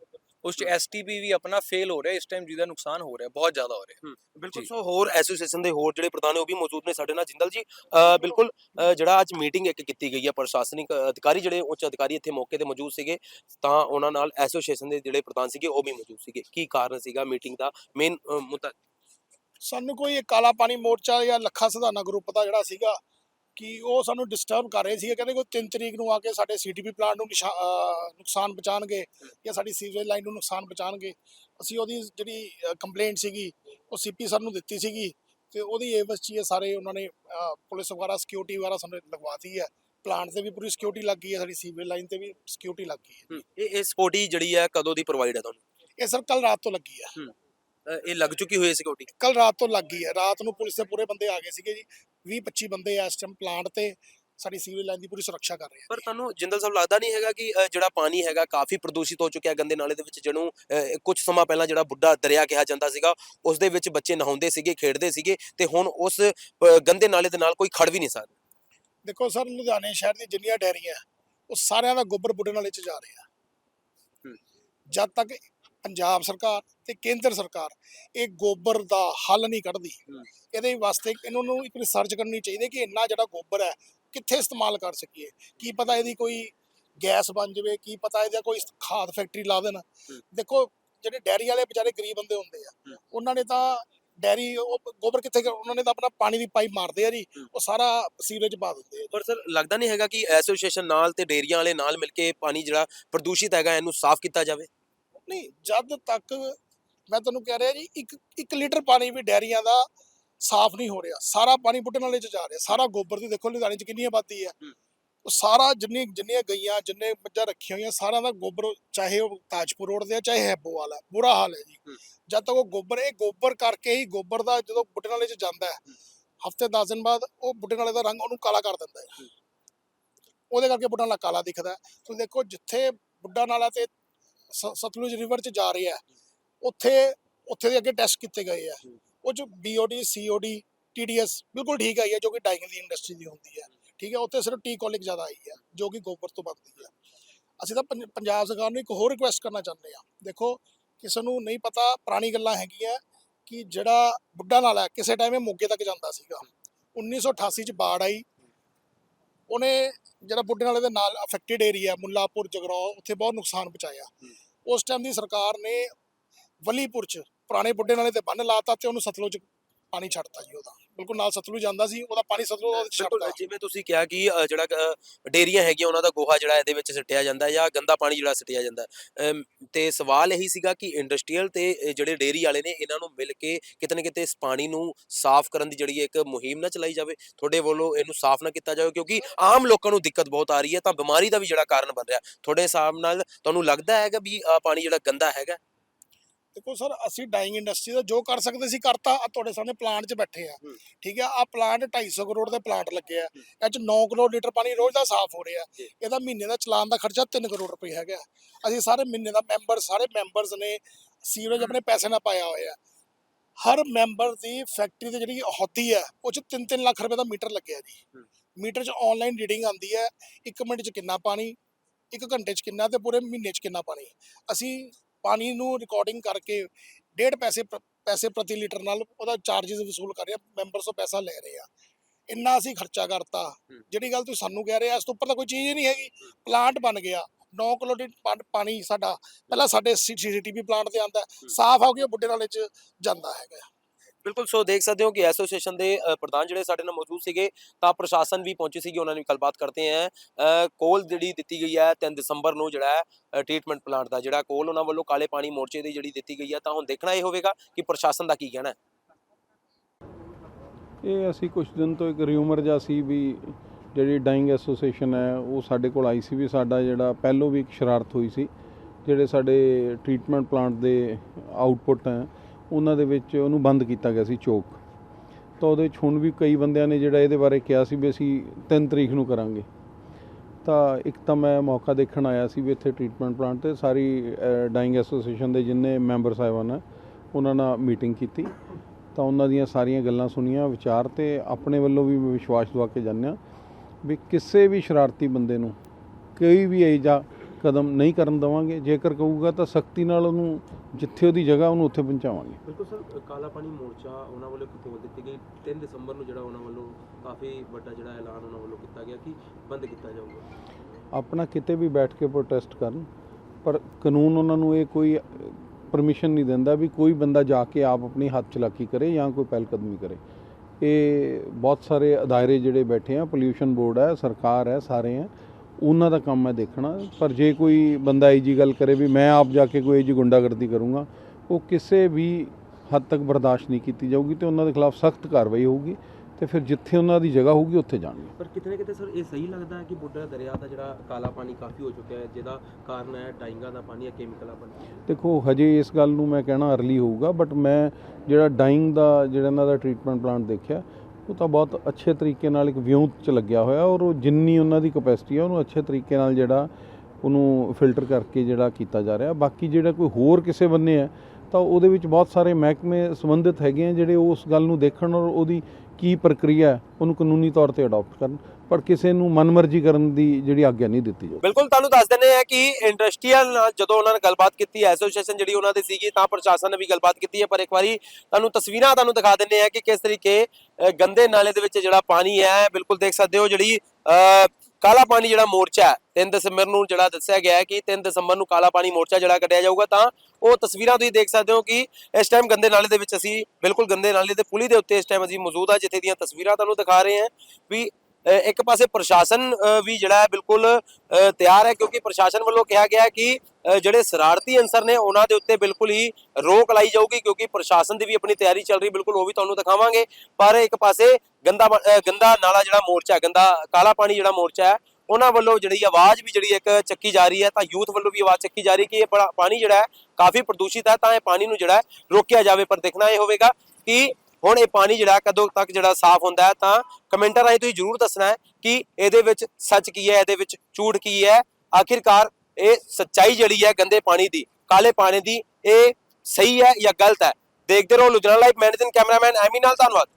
ਉਸ ਚ ਐਸਟੀਪੀ ਵੀ ਆਪਣਾ ਫੇਲ ਹੋ ਰਿਹਾ ਇਸ ਟਾਈਮ ਜਿਹਦਾ ਨੁਕਸਾਨ ਹੋ ਰਿਹਾ ਬਹੁਤ ਜ਼ਿਆਦਾ ਹੋ ਰਿਹਾ। ਬਿਲਕੁਲ। ਸੋ ਹੋਰ ਐਸੋਸੀਏਸ਼ਨ ਦੇ ਹੋਰ ਜਿਹੜੇ ਪ੍ਰਧਾਨ ਨੇ ਉਹ ਵੀ ਮੌਜੂਦ ਨੇ ਸਾਡੇ ਨਾਲ। ਜਿੰਦਲ ਜੀ ਬਿਲਕੁਲ ਜਿਹੜਾ ਅੱਜ ਮੀਟਿੰਗ ਇੱਕ ਕੀਤੀ ਗਈ ਹੈ ਪ੍ਰਸ਼ਾਸਨਿਕ ਅਧਿਕਾਰੀ ਜਿਹੜੇ ਉੱਚ ਅਧਿਕਾਰੀ ਇੱਥੇ ਮੌਕੇ ਤੇ ਮੌਜੂਦ ਸੀਗੇ ਤਾਂ ਉਹਨਾਂ ਨਾਲ ਐਸੋਸੀਏਸ਼ਨ ਦੇ ਜਿਹੜੇ ਪ੍ਰਧਾਨ ਸੀਗੇ ਉਹ ਵੀ ਮੌਜੂਦ ਸੀਗੇ। ਕੀ ਕਾਰਨ ਸੀਗਾ ਮੀਟਿੰਗ ਦਾ? ਮੇਨ ਮੁੱਦਾ ਸਾਨੂੰ ਕੋਈ ਕਾਲਾ ਪਾਣੀ ਮੋਰਚਾ ਜਾਂ ਲੱਖਾ ਸਿਧਾਨਾ ਗਰੁੱਪ ਦਾ ਜਿਹੜਾ ਸੀਗਾ ਕਿ ਉਹ ਸਾਨੂੰ ਡਿਸਟਰਬ ਕਰ ਰਹੇ ਸੀ ਕਹਿੰਦੇ ਕੋਈ 3 ਤਰੀਕ ਨੂੰ ਆ ਕੇ ਸਾਡੇ ਸੀਟੀਪੀ ਪਲਾਂਟ ਨੂੰ ਨੁਕਸਾਨ ਪਹੁੰਚਾਉਣਗੇ ਜਾਂ ਸਾਡੀ ਸੀਵਰੇਜ ਲਾਈਨ ਨੂੰ ਨੁਕਸਾਨ ਪਹੁੰਚਾਉਣਗੇ ਅਸੀਂ ਉਹਦੀ ਜਿਹੜੀ ਕੰਪਲੇਂਟ ਸੀਗੀ ਉਹ ਸੀਪੀ ਸਰ ਨੂੰ ਦਿੱਤੀ ਸੀਗੀ ਤੇ ਉਹਦੀ ਏਵਸ 'ਚ ਇਹ ਸਾਰੇ ਉਹਨਾਂ ਨੇ ਪੁਲਿਸ ਵਗੈਰਾ ਸਿਕਿਉਰਿਟੀ ਵਗੈਰਾ ਸਾਨੂੰ ਲਗਵਾਤੀ ਹੈ। ਪਲਾਂਟ ਤੇ ਵੀ ਪੂਰੀ ਸਿਕਿਉਰਿਟੀ ਲੱਗ ਗਈ ਹੈ ਸਾਡੀ ਸੀਵਰੇਜ ਲਾਈਨ ਤੇ ਵੀ ਸਿਕਿਉਰਿਟੀ ਲੱਗ ਗਈ ਹੈ। ਇਹ ਇਹ ਸਪੋਰਟੀ ਜਿਹੜੀ ਹੈ ਕਦੋਂ ਦੀ ਪ੍ਰੋਵਾਈਡ ਹੈ ਤੁਹਾਨੂੰ? ਇਹ ਸਰ ਕੱਲ ਰਾਤ ਤੋਂ ਲੱਗੀ ਹੈ। ਇਹ ਲੱਗ ਚੁੱਕੀ ਹੋਈ ਹੈ ਸਿਕਿਉਰਿਟੀ ਕੱਲ ਰਾਤ ਤੋਂ ਲੱਗ ਗਈ ਹੈ। ਰਾਤ ਨੂੰ ਪੁਲਿਸ ਦੇ ਪੂਰੇ ਬੰਦੇ ਆ ਗਏ ਸੀਗੇ ਜੀ। 20 25 ਬੰਦੇ ਇਸ ਟਾਈਮ ਪਲਾਂਟ ਤੇ ਸਾਡੀ ਸੀਵਰੇਜ ਲਾਈਨ ਦੀ ਪੂਰੀ ਸੁਰੱਖਿਆ ਕਰ ਰਹੇ ਆ। ਪਰ ਤੁਹਾਨੂੰ ਜਿੰਦਲ ਸਾਹਿਬ ਲੱਗਦਾ ਨਹੀਂ ਹੈਗਾ ਕਿ ਜਿਹੜਾ ਪਾਣੀ ਹੈਗਾ ਕਾਫੀ ਪ੍ਰਦੂਸ਼ਿਤ ਹੋ ਚੁੱਕਿਆ ਗੰਦੇ ਨਾਲੇ ਦੇ ਵਿੱਚ ਜਿਹਨੂੰ ਕੁਝ ਸਮਾਂ ਪਹਿਲਾਂ ਜਿਹੜਾ ਬੁੱਢਾ ਦਰਿਆ ਕਿਹਾ ਜਾਂਦਾ ਸੀਗਾ ਉਸ ਦੇ ਵਿੱਚ ਬੱਚੇ ਨਹਾਉਂਦੇ ਸੀਗੇ ਖੇਡਦੇ ਸੀਗੇ ਤੇ ਹੁਣ ਉਸ ਗੰਦੇ ਨਾਲੇ ਦੇ ਨਾਲ ਕੋਈ ਖੜ ਵੀ ਨਹੀਂ ਸਕਦਾ। ਦੇਖੋ ਸਰ ਲੁਧਿਆਣੇ ਸ਼ਹਿਰ ਦੀ ਜਿੰਨੀਆਂ ਡੈਰੀਆਂ ਉਹ ਸਾਰਿਆਂ ਦਾ ਗੋਬਰ ਬੁੱਢੇ ਨਾਲੇ ਚ ਜਾ ਰਿਹਾ। ਜਦ ਤੱਕ ਪੰਜਾਬ ਸਰਕਾਰ ਤੇ ਕੇਂਦਰ ਸਰਕਾਰ ਇਹ ਗੋਬਰ ਦਾ ਹੱਲ ਨਹੀਂ ਕੱਢਦੀ। ਇਹਦੇ ਵਾਸਤੇ ਇਹਨਾਂ ਨੂੰ ਇੱਕ ਰਿਸਰਚ ਕਰਨੀ ਚਾਹੀਦੀ ਕਿ ਇੰਨਾ ਜਿਹੜਾ ਗੋਬਰ ਹੈ ਕਿੱਥੇ ਇਸਤੇਮਾਲ ਕਰ ਸਕੀਏ ਕੀ ਪਤਾ ਇਹਦੀ ਕੋਈ ਗੈਸ ਬਣ ਜਾਵੇ ਕੀ ਪਤਾ ਇਹਦਾ ਕੋਈ ਖਾਦ ਫੈਕਟਰੀ ਲਾ ਦੇਣ ਦੇਖੋ ਜਿਹੜੇ ਡੈਰੀ ਵਾਲੇ ਵਿਚਾਰੇ ਗਰੀਬ ਬੰਦੇ ਹੁੰਦੇ ਆ। ਉਹਨਾਂ ਨੇ ਤਾਂ ਡੈਰੀ ਉਹ ਗੋਬਰ ਕਿੱਥੇ ਉਹਨਾਂ ਨੇ ਤਾਂ ਆਪਣਾ ਪਾਣੀ ਦੀ ਪਾਈਪ ਮਾਰਦੇ ਆ ਜੀ। ਉਹ ਸਾਰਾ ਸੀਵਰੇਜ ਪਾ ਦਿੰਦੇ ਆ ਪਰ ਸਰ ਲੱਗਦਾ ਨਹੀਂ ਹੈਗਾ ਕਿ ਐਸੋਸੀਏਸ਼ਨ ਨਾਲ ਤੇ ਡੇਰੀਆਂ ਵਾਲੇ ਨਾਲ ਮਿਲ ਕੇ ਪਾਣੀ ਜਿਹੜਾ ਪ੍ਰਦੂਸ਼ਿਤ ਹੈਗਾ ਇਹਨੂੰ ਸਾਫ਼ ਕੀਤਾ ਜਾਵੇ ਨਹੀਂ ਜਦ ਤੱਕ ਮੈਂ ਤੁਹਾਨੂੰ ਕਹਿ ਰਿਹਾ ਜੀ ਇੱਕ 1 ਲੀਟਰ ਪਾਣੀ ਵੀ ਡੈਰੀਆਂ ਦਾ ਸਾਫ਼ ਨਹੀਂ ਹੋ ਰਿਹਾ। ਸਾਰਾ ਪਾਣੀ ਬੁੱਢੇ ਨਾਲੇ ਚ ਜਾ ਰਿਹਾ। ਸਾਰਾ ਗੋਬਰ ਦੀ ਦੇਖੋ ਲੁਧਿਆਣੇ ਚ ਕਿੰਨੀ ਆਬਾਦੀ ਹੈ। ਉਹ ਸਾਰਾ ਜਿੰਨੀ ਜਿੰਨੀਆਂ ਗਈਆਂ ਜਿੰਨੇ ਮੱਝਾਂ ਰੱਖੀਆਂ ਹੋਈਆਂ ਸਾਰਿਆਂ ਦਾ ਗੋਬਰ ਚਾਹੇ ਉਹ ਤਾਜਪੁਰ ਰੋਡ ਦੇ ਆ ਚਾਹੇ ਹੈਬੋ ਵਾਲਾ ਬੁਰਾ ਹਾਲ ਹੈ ਜੀ। ਜਦ ਤੱਕ ਉਹ ਗੋਬਰ ਇਹ ਗੋਬਰ ਕਰਕੇ ਹੀ ਗੋਬਰ ਦਾ ਜਦੋਂ ਬੁੱਢੇ ਨਾਲੇ ਚ ਜਾਂਦਾ ਹੈ ਹਫ਼ਤੇ 10 ਦਿਨ ਬਾਅਦ ਉਹ ਬੁੱਢੇ ਨਾਲੇ ਦਾ ਰੰਗ ਉਹਨੂੰ ਕਾਲਾ ਕਰ ਦਿੰਦਾ ਹੈ। ਉਹਦੇ ਕਰਕੇ ਬੁੱਢਾ ਨਾਲਾ ਕਾਲਾ ਦਿਖਦਾ। ਤੁਸੀਂ ਦੇਖੋ ਜਿੱਥੇ ਬੁੱਢਾ ਨਾਲਾ ਤੇ ਸਤਲੁਜ ਰਿਵਰ ਚ ਜਾ ਰਹੀ ਹੈ ਉੱਥੇ ਉੱਥੇ ਦੇ ਅੱਗੇ ਟੈਸਟ ਕੀਤੇ ਗਏ ਆ। ਉਹ ਜੋ ਬੀਓਡੀ ਸੀਓਡੀ ਟੀਡੀਐਸ ਬਿਲਕੁਲ ਠੀਕ ਆਈ ਹੈ ਜੋ ਕਿ ਡਾਈਇੰਗ ਦੀ ਇੰਡਸਟਰੀ ਦੀ ਹੁੰਦੀ ਹੈ ਠੀਕ ਹੈ ਉੱਥੇ ਸਿਰਫ ਟੀ ਕੋਲਿਕ ਜ਼ਿਆਦਾ ਆਈ ਹੈ ਜੋ ਕਿ ਗੋਬਰ ਤੋਂ ਬਣਦੀ ਹੈ ਅਸੀਂ ਤਾਂ ਪੰਜ- ਪੰਜਾਬ ਸਰਕਾਰ ਨੂੰ ਇੱਕ ਹੋਰ ਰਿਕੁਐਸਟ ਕਰਨਾ ਚਾਹੁੰਦੇ ਆ। ਦੇਖੋ ਕਿਸੇ ਨੂੰ ਨਹੀਂ ਪਤਾ ਪੁਰਾਣੀ ਗੱਲਾਂ ਹੈਗੀਆਂ ਕਿ ਜਿਹੜਾ ਬੁੱਢਾ ਨਾਲਾ ਹੈ, ਕਿਸੇ ਟਾਈਮ ਇਹ ਮੋਗੇ ਤੱਕ ਜਾਂਦਾ ਸੀਗਾ। 1988 ਚ ਬਾੜ ਆਈ। ਉਹਨੇ ਜਿਹੜਾ ਬੁੱਢੇ ਨਾਲੇ ਦੇ ਨਾਲ ਅਫੈਕਟਡ ਏਰੀਆ ਮੁੱਲਾਪੁਰ, ਜਗਰਾਉਂ, ਉੱਥੇ ਬਹੁਤ ਨੁਕਸਾਨ ਪਹੁੰਚਾਇਆ। ਉਸ ਟਾਈਮ ਦੀ ਸਰਕਾਰ ਨੇ ਵਲੀਪੁਰ ਚ ਪੁਰਾਣੇ ਬੁੱਢੇ ਨਾਲੇ ਤੇ ਬੰਨ ਲਾਤਾ ਤੇ ਉਹਨੂੰ ਸਤਲੁਜ ਪਾਣੀ ਛੱਡਤਾ ਜੀ ਉਹਦਾ। ਬਿਲਕੁਲ ਨਾਲ ਸਤਲੁਜ ਜਾਂਦਾ ਸੀ ਉਹਦਾ ਪਾਣੀ ਸਤਲੁਜ ਛੱਡਤਾ। ਜਿਵੇਂ ਤੁਸੀਂ ਕਿਹਾ ਕਿ ਅ, ਜਿਹੜਾ ਅ, ਡੇਰੀਆਂ ਹੈਗੀਆਂ ਉਹਨਾਂ ਦਾ ਗੋਹਾ ਜਿਹੜਾ ਇਹਦੇ ਵਿੱਚ ਸਿੱਟਿਆ ਜਾਂਦਾ ਹੈ ਜਾਂ ਗੰਦਾ ਪਾਣੀ ਜਿਹੜਾ ਸਿੱਟਿਆ ਜਾਂਦਾ। ਹੈ। ਅਮ, ਤੇ ਸਵਾਲ ਇਹੀ ਸੀਗਾ ਕਿ ਇੰਡਸਟਰੀਅਲ ਤੇ ਅ, ਜਿਹੜੇ ਡੇਰੀ ਵਾਲੇ ਨੇ ਇਹਨਾਂ ਨੂੰ ਮਿਲ ਕੇ ਕਿਤੇ ਨਾ ਕਿਤੇ ਇਸ ਪਾਣੀ ਨੂੰ ਸਾਫ਼ ਕਰਨ ਦੀ ਜਿਹੜੀ ਇੱਕ ਮੁਹਿੰਮ ਨਾ ਚਲਾਈ ਜਾਵੇ ਤੁਹਾਡੇ ਵੱਲੋਂ ਇਹਨੂੰ ਸਾਫ਼ ਨਾ ਕੀਤਾ ਜਾਵੇ ਕਿਉਂਕਿ ਆਮ ਲੋਕਾਂ ਨੂੰ ਦਿੱਕਤ ਬਹੁਤ ਆ ਰਹੀ ਹੈ ਤਾਂ ਬਿਮਾਰੀ ਦਾ ਵੀ ਜਿਹੜਾ ਕਾਰਨ ਬਣ ਰਿਹਾ। ਤੁਹਾਡੇ ਹਿਸਾਬ ਨਾਲ ਤੁਹਾਨੂੰ ਲੱਗਦਾ ਹੈਗਾ ਵੀ ਆਹ ਪਾਣੀ ਜਿਹੜਾ ਗੰਦਾ ਹੈਗਾ? ਦੇਖੋ ਸਰ ਅਸੀਂ ਡਾਈਂਗ ਇੰਡਸਟਰੀ ਦਾ ਜੋ ਕਰ ਸਕਦੇ ਸੀ ਕਰਤਾ। ਆ ਤੁਹਾਡੇ ਸਾਹਮਣੇ ਪਲਾਂਟ 'ਚ ਬੈਠੇ ਆ। ਠੀਕ ਆ ਆ ਪਲਾਂਟ 250 ਕਰੋੜ ਦੇ ਪਲਾਂਟ ਲੱਗੇ ਆ। ਇਹ 'ਚ 9 ਕਰੋੜ ਲੀਟਰ ਪਾਣੀ ਰੋਜ਼ ਦਾ ਸਾਫ਼ ਹੋ ਰਿਹਾ। ਇਹਦਾ ਮਹੀਨੇ ਦਾ ਚਲਾਨ ਦਾ ਖਰਚਾ 3 ਕਰੋੜ ਰੁਪਏ ਹੈਗਾ। ਅਸੀਂ ਸਾਰੇ ਮਹੀਨੇ ਦਾ ਮੈਂਬਰ ਸਾਰੇ ਮੈਂਬਰਸ ਨੇ ਸੀਵਰੇਜ ਆਪਣੇ ਪੈਸੇ ਨਾਲ ਪਾਇਆ ਹੋਇਆ ਹਰ ਮੈਂਬਰ ਦੀ ਫੈਕਟਰੀ ਦੀ ਜਿਹੜੀ ਅਹੁਤੀ ਹੈ ਉਹ 'ਚ 3-3 ਲੱਖ ਰੁਪਏ ਦਾ ਮੀਟਰ ਲੱਗਿਆ ਜੀ। ਮੀਟਰ 'ਚ ਆਨਲਾਈਨ ਰੀਡਿੰਗ ਆਉਂਦੀ ਹੈ 1 ਮਿੰਟ 'ਚ ਕਿੰਨਾ ਪਾਣੀ 1 ਘੰਟੇ 'ਚ ਕਿੰਨਾ ਤੇ ਪੂਰੇ ਮਹੀਨੇ 'ਚ ਕਿੰਨਾ ਪਾਣੀ। ਅਸੀਂ ਪਾਣੀ ਨੂੰ ਰਿਕਾਰਡਿੰਗ ਕਰਕੇ ਡੇਢ ਪੈਸੇ ਪੈਸੇ ਪ੍ਰਤੀ ਲੀਟਰ ਨਾਲ ਉਹਦਾ ਚਾਰजेस ਵਸੂਲ ਕਰ ਰਹੇ ਮੈਂਬਰਸ ਤੋਂ ਪੈਸਾ ਲੈ ਰਹੇ ਆ। ਇੰਨਾ ਅਸੀਂ ਖਰਚਾ ਕਰਤਾ। ਜਿਹੜੀ ਗੱਲ ਤੁਸੀਂ ਸਾਨੂੰ ਕਹਿ ਰਹੇ ਆ ਇਸ ਤੋਂ ਉੱਪਰ ਤਾਂ ਕੋਈ ਚੀਜ਼ ਹੀ ਨਹੀਂ ਹੈਗੀ। ਪਲਾਂਟ ਬਣ ਗਿਆ। 9 ਕਿਲੋ ਪਾ- ਪਾਣੀ ਸਾਡਾ ਪਹਿਲਾਂ ਸਾਡੇ ਸੀਸੀਟੀਵੀ ਪਲਾਂਟ ਤੇ ਆਂਦਾ ਸਾਫ਼ ਹੋ ਕੇ ਉਹ ਬੁੱਢੇ ਨਾਲੇ ਚ ਜਾਂਦਾ ਹੈਗਾ। ਬਿਲਕੁਲ, ਸੋ ਦੇਖ ਸਕਦੇ ਹੋ ਕਿ ਐਸੋਸੀਏਸ਼ਨ ਦੇ ਪ੍ਰਧਾਨ ਜਿਹੜੇ ਸਾਡੇ ਨਾਲ ਮੌਜੂਦ ਸੀਗੇ, ਤਾਂ ਪ੍ਰਸ਼ਾਸਨ ਵੀ ਪਹੁੰਚੇ ਸੀਗੇ, ਉਹਨਾਂ ਨੇ ਵੀ ਗੱਲਬਾਤ ਕਰਦੇ ਆ ਕੋਲ ਜਿਹੜੀ ਦਿੱਤੀ ਗਈ ਹੈ 3 ਦਸੰਬਰ ਨੂੰ ਜਿਹੜਾ ਹੈ ਟ੍ਰੀਟਮੈਂਟ ਪਲਾਂਟ ਦਾ, ਜਿਹੜਾ ਕੋਲ ਉਹਨਾਂ ਵੱਲੋਂ ਕਾਲੇ ਪਾਣੀ ਮੋਰਚੇ ਦੀ ਜਿਹੜੀ ਦਿੱਤੀ ਗਈ ਹੈ, ਤਾਂ ਹੁਣ ਦੇਖਣਾ ਇਹ ਹੋਵੇਗਾ ਕਿ ਪ੍ਰਸ਼ਾਸਨ ਦਾ ਕੀ ਕਹਿਣਾ ਹੈ। ਇਹ ਅਸੀਂ ਕੁਝ ਦਿਨ ਤੋਂ ਇੱਕ ਰਿਊਮਰ ਜਿਹਾ ਸੀ ਵੀ ਜਿਹੜੀ ਡਾਈਂਗ ਐਸੋਸੀਏਸ਼ਨ ਹੈ, ਉਹ ਸਾਡੇ ਕੋਲ ਆਈ ਸੀ ਵੀ ਸਾਡਾ ਜਿਹੜਾ ਪਹਿਲੋਂ ਵੀ ਇੱਕ ਸ਼ਰਾਰਤ ਹੋਈ ਸੀ, ਜਿਹੜੇ ਸਾਡੇ ਟ੍ਰੀਟਮੈਂਟ ਪਲਾਂਟ ਦੇ ਆਊਟਪੁੱਟ ਹੈ। ਉਹਨਾਂ ਦੇ ਵਿੱਚ ਉਹਨੂੰ ਬੰਦ ਕੀਤਾ ਗਿਆ ਸੀ ਚੌਕ। ਤਾਂ ਉਹਦੇ 'ਚ ਹੁਣ ਵੀ ਕਈ ਬੰਦਿਆਂ ਨੇ ਜਿਹੜਾ ਇਹਦੇ ਬਾਰੇ ਕਿਹਾ ਸੀ ਵੀ ਅਸੀਂ 3 ਤਰੀਕ ਨੂੰ ਕਰਾਂਗੇ। ਤਾਂ ਇੱਕ ਤਾਂ ਮੈਂ ਮੌਕਾ ਦੇਖਣ ਆਇਆ ਸੀ ਵੀ ਇੱਥੇ ਟ੍ਰੀਟਮੈਂਟ ਪਲਾਂਟ ਤੇ ਸਾਰੀ ਡਾਈਂਗ ਐਸੋਸੀਏਸ਼ਨ ਦੇ ਜਿੰਨੇ ਮੈਂਬਰ ਸਾਹਿਬਾਨ ਹੈ ਉਹਨਾਂ ਨਾਲ ਮੀਟਿੰਗ ਕੀਤੀ। ਤਾਂ ਉਹਨਾਂ ਦੀਆਂ ਸਾਰੀਆਂ ਗੱਲਾਂ ਸੁਣੀਆਂ, ਵਿਚਾਰ ਤੇ ਆਪਣੇ ਵੱਲੋਂ ਵੀ ਮੈਂ ਵਿਸ਼ਵਾਸ ਦਵਾ ਕੇ ਜਾਂਦੇ ਵੀ ਕਿਸੇ ਵੀ ਸ਼ਰਾਰਤੀ ਬੰਦੇ ਨੂੰ, ਕੋਈ ਵੀ ਇਹੋ ਕਦਮ ਨਹੀਂ ਕਰਨ ਦੇਵਾਂਗੇ ਜੇਕਰ ਕਹੂਗਾ ਤਾਂ ਸਖਤੀ ਨਾਲ ਉਹਨੂੰ ਜਿੱਥੇ ਉਹਦੀ ਜਗ੍ਹਾ ਉਹਨੂੰ ਉੱਥੇ ਪਹੁੰਚਾਵਾਂਗੇ। ਬਿਲਕੁਲ ਸਰ ਕਾਲਾ ਪਾਣੀ ਮੋਰਚਾ ਉਹਨਾਂ ਵੱਲੋਂ ਕੋਲ ਦਿੱਤੀ ਗਈ। 3 ਦਸੰਬਰ ਨੂੰ ਜਿਹੜਾ ਉਹਨਾਂ ਵੱਲੋਂ ਕਾਫੀ ਵੱਡਾ ਜਿਹੜਾ ਐਲਾਨ ਉਹਨਾਂ ਵੱਲੋਂ ਕੀਤਾ ਗਿਆ ਕਿ ਬੰਦ ਕੀਤਾ ਜਾਊਗਾ? ਆਪਣਾ ਕਿਤੇ ਵੀ ਬੈਠ ਕੇ ਪ੍ਰੋਟੈਸਟ ਕਰਨ ਪਰ ਕਾਨੂੰਨ ਉਹਨਾਂ ਨੂੰ ਇਹ ਕੋਈ ਪਰਮਿਸ਼ਨ ਨਹੀਂ ਦਿੰਦਾ ਵੀ ਕੋਈ ਬੰਦਾ ਜਾ ਕੇ ਆਪ ਆਪਣੀ ਹੱਥ ਚਲਾਕੀ ਕਰੇ ਜਾਂ ਕੋਈ ਪਹਿਲ ਕਦਮੀ ਕਰੇ। ਇਹ ਬਹੁਤ ਸਾਰੇ ਅਦਾਰੇ ਜਿਹੜੇ ਬੈਠੇ ਆ ਪੋਲਿਊਸ਼ਨ ਬੋਰਡ ਹੈ ਸਰਕਾਰ ਹੈ ਸਾਰੇ ਹੈ ਉਹਨਾਂ ਦਾ ਕੰਮ ਹੈ ਦੇਖਣਾ। ਪਰ ਜੇ ਕੋਈ ਬੰਦਾ ਇਹ ਜੀ ਗੱਲ ਕਰੇ ਵੀ ਮੈਂ ਆਪ ਜਾ ਕੇ ਕੋਈ ਇਹ ਜੀ ਗੁੰਡਾਗਰਦੀ ਕਰੂੰਗਾ ਉਹ ਕਿਸੇ ਵੀ ਹੱਦ ਤੱਕ ਬਰਦਾਸ਼ਤ ਨਹੀਂ ਕੀਤੀ ਜਾਊਗੀ ਤੇ ਉਹਨਾਂ ਦੇ ਖਿਲਾਫ ਸਖਤ ਕਾਰਵਾਈ ਹੋਊਗੀ ਤੇ ਫਿਰ ਜਿੱਥੇ ਉਹਨਾਂ ਦੀ ਜਗ੍ਹਾ ਹੋਊਗੀ ਉੱਥੇ ਜਾਣਗੇ। ਪਰ ਕਿਤੇ ਨਾ ਕਿਤੇ ਸਰ ਇਹ ਸਹੀ ਲੱਗਦਾ ਹੈ ਕਿ ਬੁੱਢਾ ਦਰਿਆ ਦਾ ਜਿਹੜਾ ਕਾਲਾ ਪਾਣੀ ਕਾਫੀ ਹੋ ਚੁੱਕਿਆ ਹੈ ਜਿਹਦਾ ਕਾਰਨ ਹੈ ਡਾਈਂਗਾਂ ਦਾ ਪਾਣੀ ਜਾਂ ਕੈਮੀਕਲਾਂ ਪਾਣੀ। ਦੇਖੋ ਹਜੇ ਇਸ ਗੱਲ ਨੂੰ ਮੈਂ ਕਹਿਣਾ ਅਰਲੀ ਹੋਊਗਾ ਬਟ ਮੈਂ ਜਿਹੜਾ ਡਾਈਂਗ ਦਾ ਜਿਹੜਾ ਇਹਨਾਂ ਦਾ ਟ੍ਰੀਟਮੈਂਟ ਪਲਾਂਟ ਦੇਖਿਆ ਉਹ ਤਾਂ ਬਹੁਤ ਅੱਛੇ ਤਰੀਕੇ ਨਾਲ ਇੱਕ ਵਿਉਂਤ ਚ ਲੱਗਿਆ ਹੋਇਆ ਔਰ ਉਹ ਜਿੰਨੀ ਉਹਨਾਂ ਦੀ ਕਪੈਸਿਟੀ ਹੈ ਉਹਨੂੰ ਅੱਛੇ ਤਰੀਕੇ ਨਾਲ ਜਿਹੜਾ ਉਹਨੂੰ ਫਿਲਟਰ ਕਰਕੇ ਜਿਹੜਾ ਕੀਤਾ ਜਾ ਰਿਹਾ। ਬਾਕੀ ਜਿਹੜਾ ਕੋਈ ਹੋਰ ਕਿਸੇ ਬੰਨੇ ਹੈ ਤਾਂ ਉਹਦੇ ਵਿੱਚ ਬਹੁਤ ਸਾਰੇ ਮਹਿਕਮੇ ਸੰਬੰਧਿਤ ਹੈਗੇ ਆ ਜਿਹੜੇ ਉਸ ਗੱਲ ਨੂੰ ਦੇਖਣ ਔਰ ਉਹਦੀ ਕੀ ਪ੍ਰਕਿਰਿਆ ਉਹਨੂੰ ਕਾਨੂੰਨੀ ਤੌਰ ਤੇ ਅਡਾਪਟ ਕਰਨ। ਪਰ ਕਿਸੇ ਨੂੰ ਮਨਮਰਜ਼ੀ ਕਰਨ ਦੀ ਜਿਹੜੀ ਆਗਿਆ ਨਹੀਂ ਦਿੱਤੀ ਜਾਊਗੀ ਬਿਲਕੁਲ, ਤੁਹਾਨੂੰ ਦੱਸ ਦਿੰਦੇ ਆ ਕਿ ਇੰਡਸਟਰੀਅਲ ਨਾਲ ਜਦੋਂ ਉਹਨਾਂ ਨੇ ਗੱਲਬਾਤ ਕੀਤੀ ਐਸੋਸੀਏਸ਼ਨ ਜਿਹੜੀ ਉਹਨਾਂ ਦੀ ਸੀਗੀ, ਤਾਂ ਪ੍ਰਸ਼ਾਸਨ ਨੇ ਵੀ ਗੱਲਬਾਤ ਕੀਤੀ ਹੈ। ਪਰ ਇੱਕ ਵਾਰੀ ਤੁਹਾਨੂੰ ਤਸਵੀਰਾਂ ਤੁਹਾਨੂੰ ਦਿਖਾ ਦਿੰਦੇ ਆ ਕਿ ਕਿਸ ਤਰੀਕੇ ਗੰਦੇ ਨਾਲੇ ਦੇ ਵਿੱਚ ਜਿਹੜਾ ਪਾਣੀ ਹੈ, ਬਿਲਕੁਲ ਦੇਖ ਸਕਦੇ ਹੋ ਜਿਹੜੀ ਕਾਲਾ ਪਾਣੀ ਜਿਹੜਾ ਮੋਰਚਾ ਹੈ 3 ਦਸੰਬਰ ਨੂੰ ਜਿਹੜਾ ਦੱਸਿਆ ਗਿਆ ਹੈ ਕਿ 3 ਦਸੰਬਰ ਨੂੰ ਕਾਲਾ ਪਾਣੀ ਮੋਰਚਾ ਜਿਹੜਾ ਕੱਢਿਆ ਜਾਊਗਾ, ਤਾਂ ਉਹ ਤਸਵੀਰਾਂ ਤੁਸੀਂ ਦੇਖ ਸਕਦੇ ਹੋ ਕਿ ਇਸ ਟਾਈਮ ਗੰਦੇ ਨਾਲੇ ਦੇ ਵਿੱਚ ਅਸੀਂ ਬਿਲਕੁਲ ਗੰਦੇ ਨਾਲੇ ਦੇ ਪੁਲੀ ਦੇ ਉੱਤੇ ਇਸ ਟਾਈਮ ਅਸੀਂ ਮੌਜੂਦ ਆ ਜਿੱਥੇ ਦੀਆਂ ਤਸਵੀਰਾਂ ਤੁਹਾਨੂੰ ਦਿਖਾ ਰਹੇ ਹਾਂ ਵੀ ਇੱਕ ਪਾਸੇ ਪ੍ਰਸ਼ਾਸਨ ਵੀ ਜਿਹੜਾ ਹੈ ਬਿਲਕੁਲ ਤਿਆਰ ਹੈ ਕਿਉਂਕਿ ਪ੍ਰਸ਼ਾਸਨ ਵੱਲੋਂ ਕਿਹਾ ਗਿਆ ਕਿ ਜਿਹੜੇ ਸ਼ਰਾਰਤੀ ਅਨਸਰ ਨੇ ਉਹਨਾਂ ਦੇ ਉੱਤੇ ਬਿਲਕੁਲ ਹੀ ਰੋਕ ਲਾਈ ਜਾਊਗੀ ਕਿਉਂਕਿ ਪ੍ਰਸ਼ਾਸਨ ਦੀ ਵੀ ਆਪਣੀ ਤਿਆਰੀ ਚੱਲ ਰਹੀ ਬਿਲਕੁਲ ਉਹ ਵੀ ਤੁਹਾਨੂੰ ਦਿਖਾਵਾਂਗੇ। ਪਰ ਇੱਕ ਪਾਸੇ ਗੰਦਾ ਗੰਦਾ ਨਾਲਾ ਜਿਹੜਾ ਮੋਰਚਾ, ਗੰਦਾ ਕਾਲਾ ਪਾਣੀ ਜਿਹੜਾ ਮੋਰਚਾ ਹੈ, ਉਹਨਾਂ ਵੱਲੋਂ ਜਿਹੜੀ ਆਵਾਜ਼ ਵੀ ਜਿਹੜੀ ਇੱਕ ਚੱਕੀ ਜਾ ਰਹੀ ਹੈ, ਤਾਂ ਯੂਥ ਵੱਲੋਂ ਵੀ ਆਵਾਜ਼ ਚੱਕੀ ਜਾ ਰਹੀ ਕਿ ਇਹ ਪਾਣੀ ਜਿਹੜਾ ਹੈ ਕਾਫੀ ਪ੍ਰਦੂਸ਼ਿਤ ਹੈ, ਤਾਂ ਇਹ ਪਾਣੀ ਨੂੰ ਜਿਹੜਾ ਹੈ ਰੋਕਿਆ ਜਾਵੇ। ਪਰ ਦੇਖਣਾ ਇਹ ਹੋਵੇਗਾ ਕਿ ਹੁਣ ਇਹ ਪਾਣੀ ਜਿਹੜਾ ਕਦੋਂ ਤੱਕ ਜਿਹੜਾ ਸਾਫ਼ ਹੁੰਦਾ ਹੈ ਤਾਂ ਕਮੈਂਟਾਂ ਰਾਹੀਂ ਤੁਸੀਂ ਜਰੂਰ ਦੱਸਣਾ ਹੈ ਕਿ ਇਹਦੇ ਵਿੱਚ ਸੱਚ ਕੀ ਹੈ, ਇਹਦੇ ਵਿੱਚ ਝੂਠ ਕੀ ਹੈ। ਆਖਿਰਕਾਰ ਇਹ ਸੱਚਾਈ ਜਿਹੜੀ ਹੈ ਗੰਦੇ ਪਾਣੀ ਦੀ, ਕਾਲੇ ਪਾਣੀ ਦੀ, ਇਹ ਸਹੀ ਹੈ ਜਾਂ ਗਲਤ ਹੈ। ਦੇਖਦੇ ਰਹੋ Ludhiana live managing cameraman, Amy ਨਾਲ ਧੰਨਵਾਦ।